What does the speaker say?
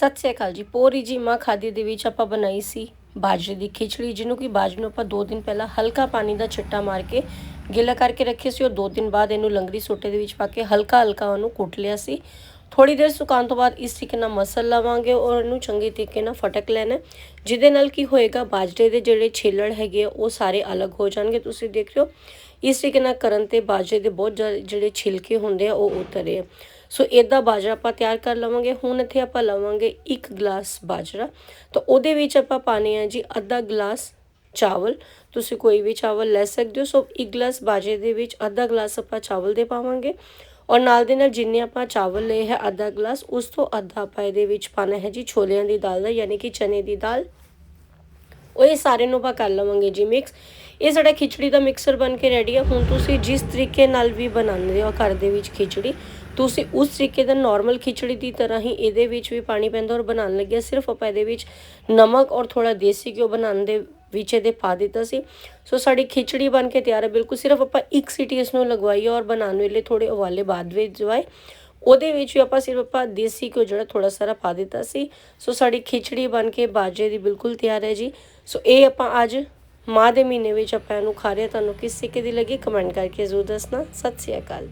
ਸਤਿ ਸ੍ਰੀ ਅਕਾਲ ਜੀ। ਪੋਰੀ ਜੀ ਮਾਂ ਖਾਦੀ ਦੇ ਵਿੱਚ ਆਪਾਂ ਬਣਾਈ ਸੀ ਬਾਜਰੇ ਦੀ ਖਿਚੜੀ, ਜਿਹਨੂੰ ਕਿ ਬਾਜਰੇ ਨੂੰ ਆਪਾਂ 2 ਦਿਨ ਪਹਿਲਾਂ ਹਲਕਾ ਪਾਣੀ ਦਾ ਛਿੱਟਾ ਮਾਰ ਕੇ ਗਿੱਲਾ ਕਰਕੇ ਰੱਖੇ ਸੀ ਔਰ 2 ਦਿਨ ਬਾਅਦ ਇਹਨੂੰ ਲੰਗਰੀ ਸੋਟੇ ਦੇ ਵਿੱਚ ਪਾ ਕੇ ਹਲਕਾ ਹਲਕਾ ਉਹਨੂੰ ਕੁੱਟ ਲਿਆ ਸੀ। ਥੋੜੀ ਦੇਰ ਸੁਕਾਉਣ ਤੋਂ ਬਾਅਦ ਇਸ ਤਰੀਕੇ ਨਾਲ ਮਸਲ ਲਵਾਂਗੇ ਔਰ ਇਹਨੂੰ ਚੰਗੇ ਤਰੀਕੇ ਨਾਲ ਫਟਕ ਲੈਣਾ ਜਿਹਦੇ ਨਾਲ ਕੀ ਹੋਏਗਾ ਬਾਜਰੇ ਦੇ ਜਿਹੜੇ ਛਿੱਲੜ ਹੈਗੇ ਆ, ਉਹ ਸਾਰੇ ਅਲੱਗ ਹੋ ਜਾਣਗੇ। ਤੁਸੀਂ ਦੇਖ ਰਹੇ ਹੋ ਇਸ ਤਰੀਕੇ ਨਾਲ ਕਰਨ ਤੇ ਬਾਜਰੇ ਦੇ ਬਹੁਤ ਜ਼ਿਆਦਾ ਜਿਹੜੇ ਛਿਲਕੇ ਹੁੰਦੇ ਆ ਉਹ ਉਤਰੇ ਆ। ਸੋ ਇਦਾਂ ਬਾਜਰਾ ਆਪਾਂ ਤਿਆਰ ਕਰ ਲਵਾਂਗੇ। ਹੁਣ ਇੱਥੇ ਆਪਾਂ ਲਵਾਂਗੇ 1 ਗਲਾਸ ਬਾਜਰਾ। ਤਾਂ ਉਹਦੇ ਵਿੱਚ ਆਪਾਂ ਪਾਣੇ ਆ ਜੀ ਅੱਧਾ ਗਲਾਸ ਚਾਵਲ। ਤੁਸੀਂ ਕੋਈ ਵੀ ਚਾਵਲ ਲੈ ਸਕਦੇ ਹੋ। ਸੋ 1 ਗਲਾਸ ਬਾਜਰੇ ਦੇ ਵਿੱਚ ਅੱਧਾ ਗਲਾਸ ਆਪਾਂ ਚਾਵਲ ਦੇ ਪਾਵਾਂਗੇ। ਔਰ ਨਾਲ ਦੇ ਨਾਲ ਜਿੰਨੇ ਆਪਾਂ ਚਾਵਲ ਲਏ ਹੈ ਅੱਧਾ ਗਲਾਸ, ਉਸ ਤੋਂ ਅੱਧਾ ਆਪਾਂ ਇਹਦੇ ਵਿੱਚ ਪਾਣਾ ਹੈ ਜੀ ਛੋਲਿਆਂ ਦੀ ਦਾਲ ਦਾ, ਯਾਨੀ ਕਿ ਚਨੇ ਦੀ ਦਾਲ। ਉਹ ਇਹ ਸਾਰੇ ਨੂੰ ਆਪਾਂ ਕਰ ਲਵਾਂਗੇ ਜੀ ਮਿਕਸ ਇਹ ਸਾਡਾ ਖਿਚੜੀ ਦਾ ਮਿਕਸਰ ਬਣ ਕੇ ਰੈਡੀ ਆ। ਹੁਣ ਤੁਸੀਂ ਜਿਸ ਤਰੀਕੇ ਨਾਲ ਵੀ ਬਣਾਉਂਦੇ ਹੋ ਘਰ ਦੇ ਵਿੱਚ ਖਿਚੜੀ, ਤੁਸੀਂ ਉਸ ਤਰੀਕੇ ਦਾ ਨਾਰਮਲ ਖਿਚੜੀ ਦੀ ਤਰ੍ਹਾਂ ਹੀ ਇਹਦੇ ਵਿੱਚ ਵੀ ਪਾਣੀ ਪੈਂਦਾ ਔਰ ਬਣਾਉਣ ਲੱਗਿਆ। ਸਿਰਫ ਆਪਾਂ ਇਹਦੇ ਵਿੱਚ ਨਮਕ ਔਰ ਥੋੜਾ ਦੇਸੀ ਘਿਓ ਬਣਾਉਣ ਦੇ ਵਿੱਚ ਇਹਦੇ ਪਾ ਦਿੱਤਾ ਸੀ ਸੋ ਸਾਡੀ ਖਿਚੜੀ ਬਣ ਕੇ ਤਿਆਰ ਹੈ ਬਿਲਕੁਲ ਸਿਰਫ ਆਪਾਂ ਇੱਕ ਸੀਟੀ ਇਸ ਨੂੰ ਲਗਵਾਈ ਔਰ ਬਣਾਉਣ ਵੇਲੇ ਥੋੜੇ ਉਵਾਲੇ ਬਾਅਦ ਵਿੱਚ ਜਵਾਏ ਉਹਦੇ ਵਿੱਚ ਵੀ ਆਪਾਂ ਸਿਰਫ ਆਪਾਂ ਦੇਸੀ ਘਿਓ ਜਿਹੜਾ ਥੋੜਾ ਸਾਰਾ ਪਾ ਦਿੱਤਾ ਸੀ ਸੋ ਸਾਡੀ ਖਿਚੜੀ ਬਣ ਕੇ ਬਾਜੇ ਦੀ ਬਿਲਕੁਲ ਤਿਆਰ ਹੈ ਜੀ ਸੋ ਇਹ ਆਪਾਂ ਅੱਜ ਮਾਹ ਦੇ ਮਹੀਨੇ ਵਿੱਚ ਆਪਾਂ ਇਹਨੂੰ ਖਾ ਰਹੇ ਹਾਂ। ਤੁਹਾਨੂੰ ਕਿਸ ਤਰੀਕੇ ਦੀ ਲੱਗੀ ਕਮੈਂਟ ਕਰਕੇ ਜ਼ਰੂਰ ਦੱਸਣਾ ਸਤਿ ਸ਼੍ਰੀ ਅਕਾਲ